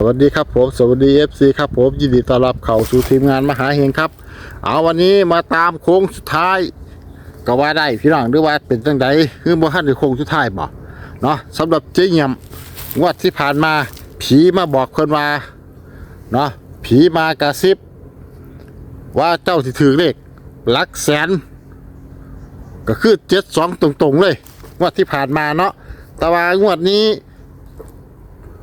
สวัสดีครับผมสวัสดีเอฟซีครับผมยินดีต้อนรับเข้าสู่ทีมงานมหาเฮงครับ เอาวันนี้มาตามโค้งสุดท้าย ก็ว่าได้พี่น้องหรือว่าเป็นจังใดคือบ่ทันได้โค้งสุดท้ายบ่เนาะสำหรับเจ๊เงียมงวดที่ผ่านมาผีมาบอกคนว่าเนาะผีมากระซิบ ว่าเจ้าสิถือเลขหลักแสน ก็คือเจ็ดสองตรงๆเลยงวดที่ผ่านมาเนาะแต่ว่างวดนี้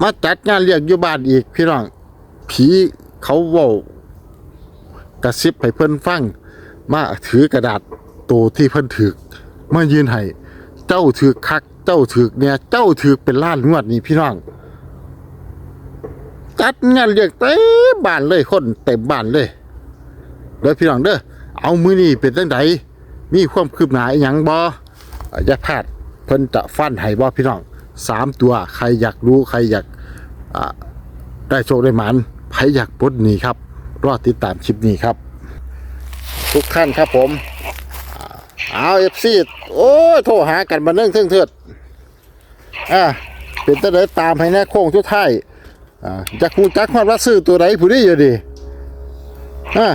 มาจัดงานเลี้ยงอยู่บ้านอีกพี่น้อง ผีเขาเว้ากระซิบให้เพิ่นฟัง มาถือกระดาษตัวที่เพิ่นถือมายืนให้เจ้าถือคัก เจ้าถือเนี่ยเจ้าถือเป็นล้านงวดนี่พี่น้องจัดงานเลี้ยงเต็มบ้านเลยคนเต็มบ้านเลยเด้อพี่น้องเด้อเอามือนี่เป็นจังไดมีความคืบหน้าอหยังบ่อย่าพลาดเพิ่นจะฟันให้บ่พี่น้อง สามตัว ใครอยากรู้ใครอยากได้โชคได้หมันใครอยากปลดหนีครับ รอติดตามคลิปนี้ครับ ทุกท่านครับผมเอาเอฟซีโอ้ยโทรหากันมาเนื่องเทิงเถิดอ่าเป็นตะเลยตามให้แน่โค้งทุกท้ายอ่าจักคูจักความรักซื้อตัวไหนผู้นี้อยู่ดีอ่า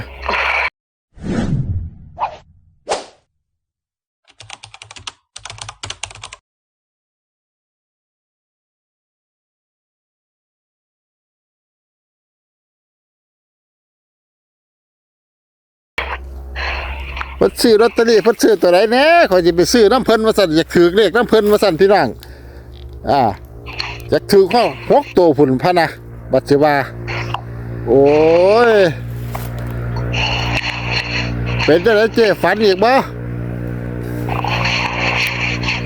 เพิ่นซื้อลอตเตอรี่เพิ่นซื้อตัวไหนแหน่ขอยสิไปซื้อน้ำเพิ่นมาสั่นอยากถือเลขน้ำเพิ่นมาสั่นพี่น้องอ่าอยากถือข้อหกตัวพุ่นพะนะบัดสิว่าโอ้ยเป็นจังไดเจ๊ฝันอีกบ่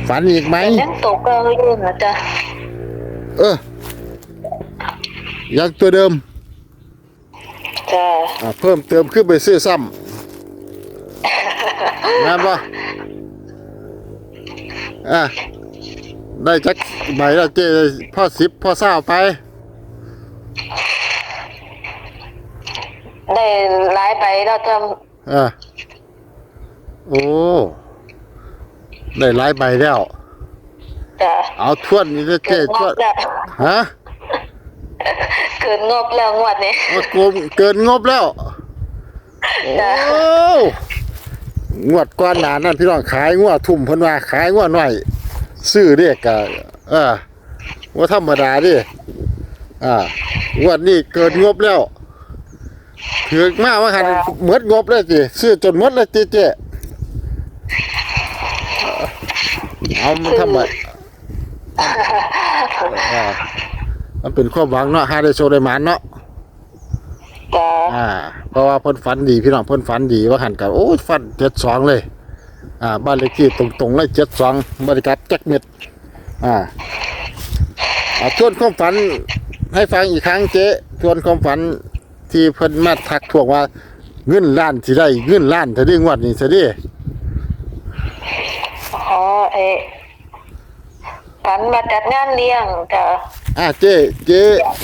ฝันอีกไหมยังตกเกออยู่นะจ๊ะเออยังตัวเดิมจ้ะอ่าเพิ่มเติมขึ้นไปซื้อซ้ำ งานปะอะได้จักใบแล้วเจ้พ่อสิบพ่อเศร้าไป ได้หลายใบแล้วจ้ะอะโอ้ ได้หลายใบแล้วจ้ะเอาทวนนี่นะเกิเจ้นงทวบนแล้วฮะเกินงบแล้วงวดนี้ โอ้โกมเกินงบแล้ว โอ้จ้ะ งวดก้อนหนานั่นพี่น้องขายงวดทุ่มเพิ่นว่าขายงวดหน่อย ซื้อเรียกกะเออว่าธรรมดาดิอ่างวดนี้เกินงบแล้วถือมากว่าหันหมดงบเลยจิซื้อจนหมดเลยจิเจเอามันทำไมมันเป็นความหวังเนาะหาได้โชว์ได้หมานเนาะ จ้ะอ่า เพราะว่าเพิ่นฝันดีพี่น้องเพิ่นฝันดีว่าหันกับโอ้ยฝันเจ็ดสองเลย อ่า บ้านเลขที่ตรงๆเลยเจ็ดสองบริการจักเม็ดอ่าอ่าทวนความฝันให้ฟังอีกครั้งเจ๊ทวนความฝันที่เพิ่นมาทักทวงว่า เงินล้านสิได้เงินล้านจะได้งวดนี้สิได้อ๋อเอ๊ะฝันมาจัดงานเลี้ยงจ้ะอ่าเจ๊เจ๊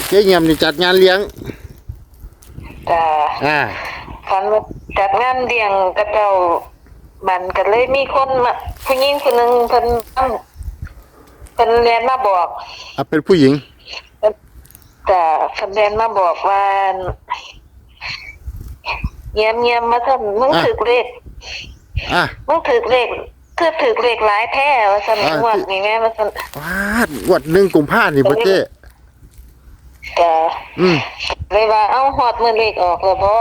เจ๊เงียมนี่จัดงานเลี้ยง จ้ะอ่าฝันมาจัดงานเลี้ยงกระเจ้ามันก็เลยมีคนมาผู้หญิงคนหนึงเพิ่นเพิ่นเรียนมาบอกอ่าเป็นผู้หญิง แต่คะแนนมาบอกว่าเงียบเงียบๆมาทำมึงอะถือเลขอ่ามึงถือเลขคือถือเลขหลายแท้ว่าสันอะงวดนี่แม่ว่าสันวาดงวดหนึ่งกุมภานี่บ่เจ๊แต่อืม เลยว่าเอ้าฮอดมือเลขออกแล้วบ่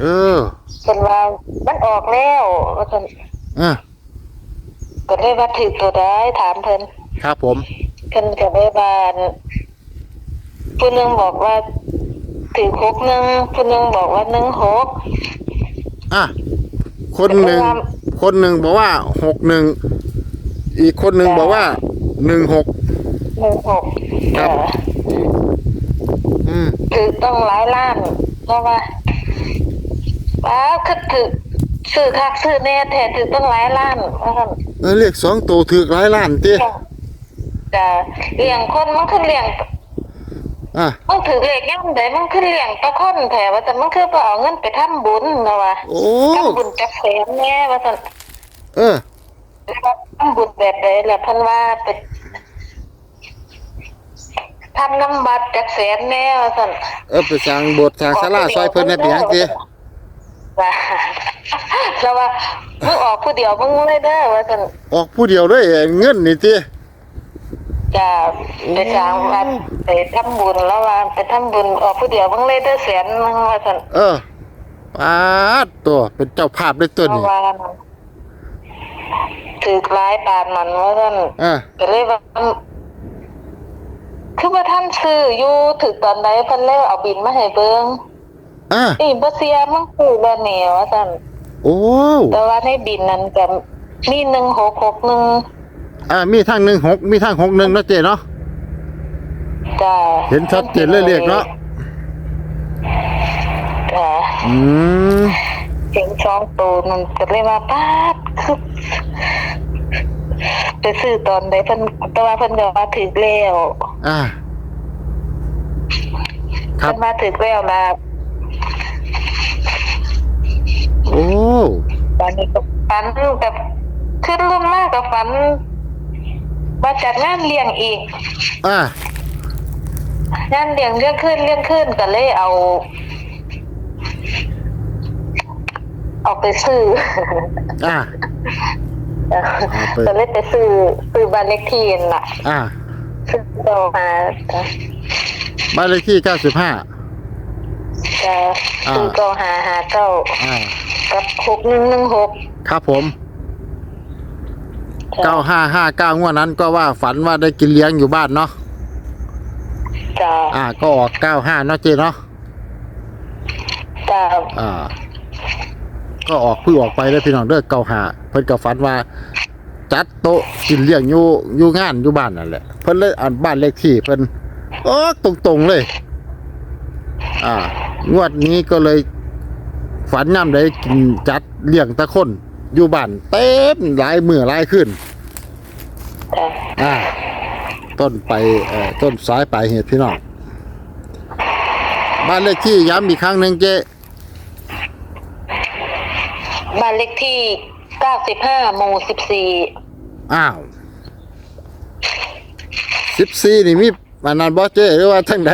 เออเพิ่นว่ามันออกแล้วว่าสันอ่าก็เลยว่าถือตัวได้ถามเพิ่นครับผม เพิ่นก็เลยว่าผู้หนึงบอกว่าถือหกหนึ่งผู้หนึงบอกว่าหนึ่งหก อะ คนหนึ่งแต่ว่าคนหนึ่งบอกว่าหกหนึ่ง อีกคนหนึ่งบอกว่าหนึ่งหก หนึ่งหกครับจ้ะอื มถือต้องหลายล้านเพราะว่าว้าวคือถือซื้อคักซื้อแน่แท้ถือต้องหลายล้านว่าซั่นเออเลขสองตัวถือหลายล้านเต้จะเลี้ยงคนมันคือเลี้ยงอะมันถือเลขย่ำใดมันคือเลี้ยงตะคนแท้ว่าแต่มันคือบ่เอาเงินไปทำบุญนะว่าโอ้ทำบุญจักแสนแน่ว่าซั่นเออแล้วทำบุญแบบใดล่ะเพิ่นว่าไปท ทำน้ำบัตรจักแสนแน่ว่าซั่นเออไปสร้างโบสถ์สร้างศาลาซอยเพิ่นได้เป็นหยังติว่าแล้วว่ามึงออกผู้เดียวมึงเลยเด้อว่าซั่นออกผู้เดียวเลยเงินนี่ติจะไปสร้างวัดไปทำบุญแล้วว่าไปทำบุญออกผู้เดียวมึงเลยเด้อแสนนึงว่าซั่นเออปาดตัวเป็นเจ้าภาพได้ตัวเพนี้ราะว่าถือหลายปานนั้นว่าซั่นอ่าก็เลยว่า คือว่าท่านซื้ออยู่ถึกตอนใดเพิ่นเลยเอาบินมาให้เบิ่งอ่านี่บ่เสียมึงซื้อบ่แหน่ว่าซั่นโอ้แต่ว่าในบินนั้นก็มี1661อ่ามีทางหนึ่งหกมีทางหกหนึ่งเนาะเจ๊เนาะจ้าเห็นชัดเจนเลยเลขเนาะจ้าอืม เสียงสองตัวมันก็เลยว่าป๊าดคือ ไปซื้อตอนใดเพิ่นแต่ว่าเพิ่นก็ว่าถึกแล้วอ่า ครัเพิ่บนมาถึกแล้วนะโอ้ ตอนนี้ก็ฝันแบบขึ้นรุ่นมากกับฝันมาจัดงานเลี้ยงอีก อ่า งานเลี้ยงเลี้ยงขึ้นเลี้ยงขึ้นก็เลยเอาเอาไปซื้อ อ่า ไปก็เลยไปซื้อซื้อบ้านเลขที่นั่นล่ะอ่าซื้อต่อมาจ้ะบ้านเลขที่เก้าสิบห้า จะอ่า ซื้อเก้าหาหาเก้าอ่า กับหกหนึ่งหนึ่งหกครับผมเก้าห้าห้าเก้างวดนั้นก็ว่าฝันว่าได้กินเลี้ยงอยู่บ้านเนาะ จะอ่า ก็ออกเก้าห้าเนาะเจ๊เนาะ จะอ่า ก็ออกเพิ่งออกไปแล้วพี่น้องเด้อเกาหาเพิ่นก็ฝันว่า จัดโต๊ะกินเลี้ยงอยู่อยู่งานอยู่บ้านนั่นแหละเพิ่นเลยอ่านบ้านเลขที่เพิ่นโอ้ตรงๆเลย อ่างวดนี้ก็เลยฝันย่ำได้กินจัดเลี้ยงตะคนอยู่บ้านเต็มหลายมือหลายขึ้นอ่าต้นไปเอ่อต้นสายปลายเหตุพี่น้องบ้านเลขที่ย้ำอีกครั้งหนึ่งเจ๊ บ้านเลขที่เก้าสิบห้าหมู่สิบสี่อ้าวสิบสี่นี่มีอันนั้นบ่เจ๊หรือว่าทั้งใด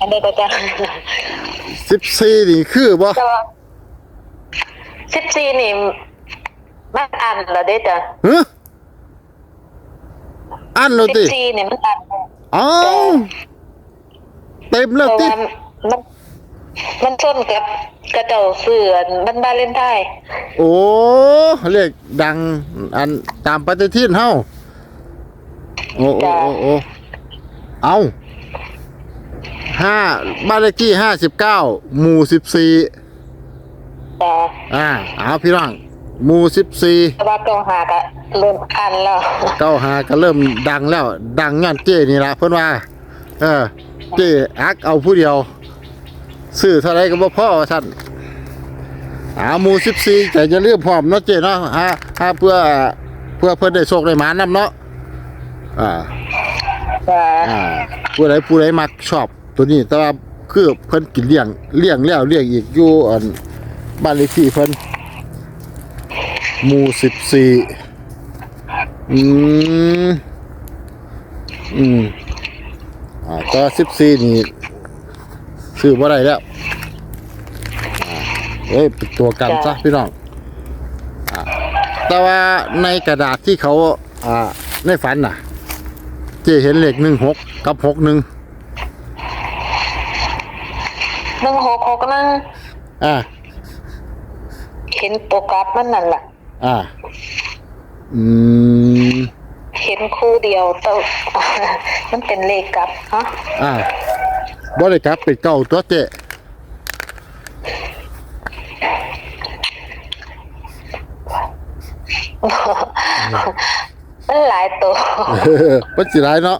อันนี้ก็จะสิบสี่นี่คือบ่แต่ว่าสิบสี่นี่มันอันเหรอเด้จ้ะฮะอันเราสิบติสี่นี่มันอันอ้าวเต็มแล้วแต่ติว่ามันมันชนกับ กระเจ้าเสือนมันบาเลนไทน์โอ้เรียกดังอันตามปฏิทินเฮาโอ้โอ้โอ้โอ้เอาห้าบ้านเลขที่ห้าสิบเก้าหมู่สิบสี่จ้ะอ่าเอาพี่น้องหมู่สิบสี่แต่ว่าเก้าหาก็เริ่มอันแล้วเก้าหาก็เริ่มดังแล้ว ดังงานเจ้นี่ละเพิ่นว่า เออ เจ้อักเอาผู้เดียว ซื้อเท่าไรก็บ่พอว่าซั่นอาหมูสิบสี่แต่จะเลื่อมพร้อมเนาะเจ้เนาะฮะฮะเพื่อเพื่อเพิ่นได้โชคได้หมานํเนาะอ่าจ้ะอ่าผู้ใดผู้ใดมักชอบตัวนี้แต่ว่าคือเพิ่นกินเลี้ยงเลี้ยงแล้วเลี้ยงอีกอยู่อันบ้านเลขที่เพิ่นหมู่สิบสี่อืมอืมอ่าก็สิบสี่นี่ ซื้อบ่ได้แล้วอ่าเอ้ยเป็นตัวกันซะพี่น้องอ่าแต่ว่าในกระดาษที่เขาอ่าในฝันน่ะ เจเห็นเลขหนึ่งหกกับหกหนึ่งหนึ่งหกหกนั่งอ่าเห็นตัวกราฟมันนั่นแหละอ่าอืมเห็นคู่เดียวแต่มันเป็นเลขกลับฮะอ่า บ่ได้กลับเป็นเก้าตัวเจมันหลายตัวเออเพิ่นสิหลายเนาะ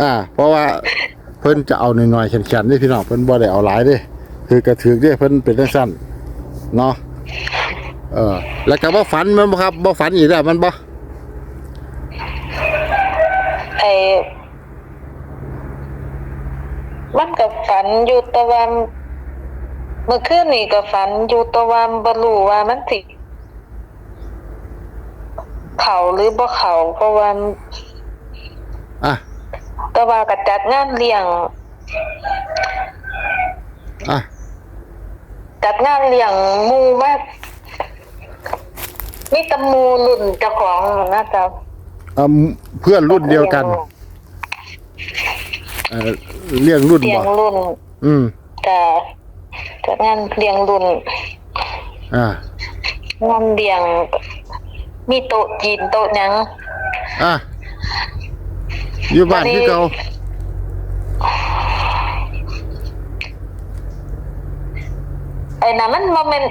อ่า เพราะว่าเพิ่นจะเอาหน่อยๆแข็งๆนี่พี่น้องเพิ่นบ่ได้เอาหลายเด้คือกระถือเด้เพิ่นเป็นจังซั่นเนาะเออ แล้วก็บ่ฝันแมันบ่ครับบ่ฝันอีกแล้วมันบ่ ไอ้ มันกับฝันอยู่แตะวันเมื่อคืนนี่ก็ฝันอยู่แตะวันบรู้ว่ามันสิเขาหรือบ่เขาเพราะว่าอะไปแต่ว่าก็จัดงานเลี้ยง อะจัดงานเลี้ยงหมู่มากมีแตำมูรุ่นเจ้าของนะจ๊ะอ่าเพื่อนรุ่นเดียวกัน เอ่อเรียงรุ่นเลี้ยบ่งรุ่นอืม จะจัดงานเลี้ยงรุ่นอ่า งานเลี้ยง มีโต๊ะจีนโต๊ะหยัง อะอยู่บ้านวันนี้ที่เก่าไอ้น่ะมันบ่แม่น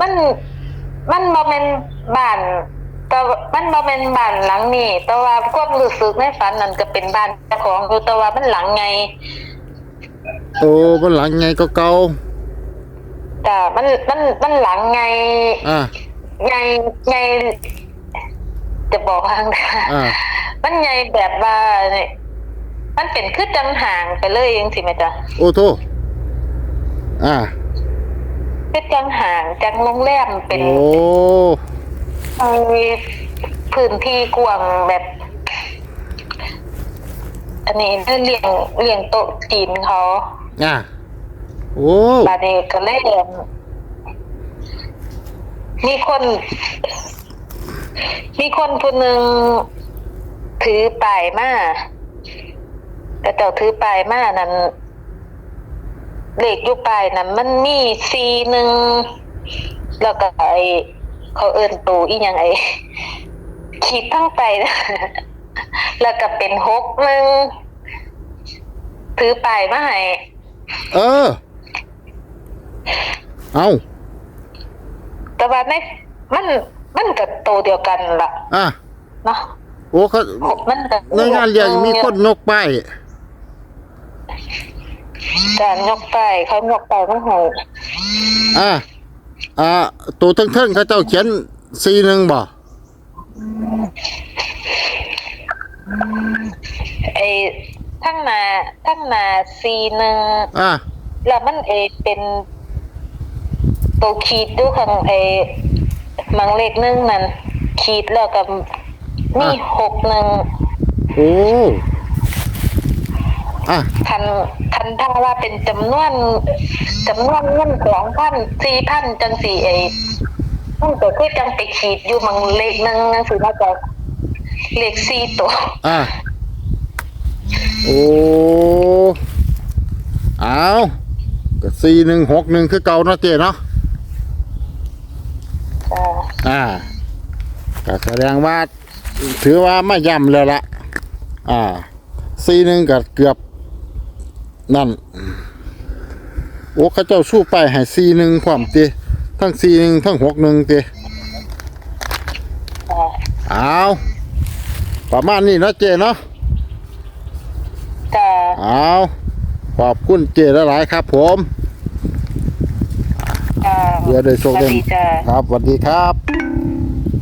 มัน มันบ่แม่นบ้านแต่ว่า มันบ่แม่นบ้านหลังนี้ แต่ว่าความรู้สึกในฝันนั้นก็เป็นบ้านเจ้าของอยู่แต่ว่ามันหลังไงโอ้บ้านหลังไงก็เก่าแต่มันมันมันหลังไงอะไงไงจะบอกว่าไงอะมันไงแบบว่าเนี่ยมันเป็นคือจังห่างไปเลยยังสิแม่จ๊ะโอ้โทอะคือจังห่างจังโรงแรมเป็น โอ้ มีพื้นที่กว้างแบบ อันนี้เลี้ยงเลี้ยงโต๊ะจีนเขาอะโอ้บาดนี้ก็เลยเอิ่มมีคน มีคนผู้หนึ่งถือป้ายมาแต่เจ้าถือป้ายมานั้นเลขอยู่ป้ายนั้นมันมีซีหนึ่งแล้วก็ไอ เขาเอินตูอีหยังไอขีดทั้งไปนะแล้วก็เป็นหกหนึ่งถือป้ายมาให้เออ เอาแต่ว่าในมันมันกับโตวเดียวกันล่ะอะเนาะโอ้เขามันกับในงานเลี้ยงมีคนนกป้ายการยกไปายเขายกไปายมันใหอะ อ่าตัวเทิงๆเขาเจ้าเขียนซีหนึ่งบ่ไอ้ทั้งหนาทั้งหนาซีหนึ่งอะแล้วมันเอเป็นตัวขีดดูข้างไอ้มังเล็กหนึงนั่นขีดแล้วกับมีหกหนึ่งโอ้ อะคันคันถ้าว่าเป็นจำนวนจำนวนเงินสองพันสี่พันจังสี่ไอ้มันก็คือจังไปขีดอยู่มังเล็กหนึงนั่นสิน่าจะเลขสี่ตัว อะโอ้เอาก็ซีหนึ่งหกหนึ่งคือเก่าเนาะเจเนาะอ่าอ่าก็แสดงว่าถือว่าไม่ย่ำแล้วละอ่าซีหนึ่งก็เกือบ นั่น โอ้เขาเจ้าสู้ไปให้ซีหนึ่งความตีทั้งซีหนึ่งทั้งหกหนึ่งตีอ่าเอาประมาณนี้เนาะเจเนาะจ้าเอาขอบคุณเจหลายๆครับ ผมจ้าเพื่อได้โชคสวัได้สดีจ้าครับสวัสดีครับ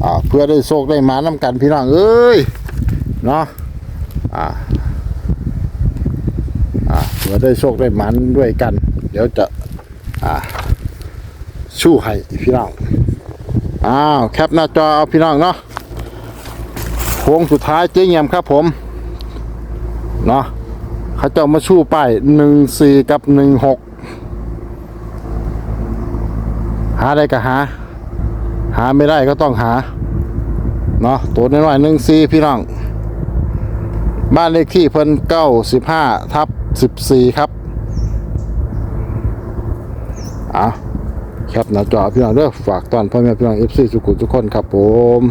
อ่าเพื่อได้โชคได้หมาน้ำกันพี่น้องเอ้ยเนาะอ่า ผื่อได้โชคได้หมันด้วยกัน เดี๋ยวจะอ่าชู้ให้พี่น้องอ้าวแคปหน้าจอเอาพี่น้องเนาะโค้งสุดท้ายเจ๊เงียมครับผมเนาะเขาจะเอามาชู้ป้ายหนึ่งสี่กับหนึ่งหกหาได้ก็หา หาไม่ได้ก็ต้องหาเนาะตัวน้อยๆหนึ่งซีพี่น้อง บ้านเลขที่เพิ่นเก้าสิบห้าทับ สิบสี่ครับอะแคปหน้าจอพี่น้องเด้อฝากตอนพ่อแม่พี่น้องเอฟซีสุขุมทุกคนครับผม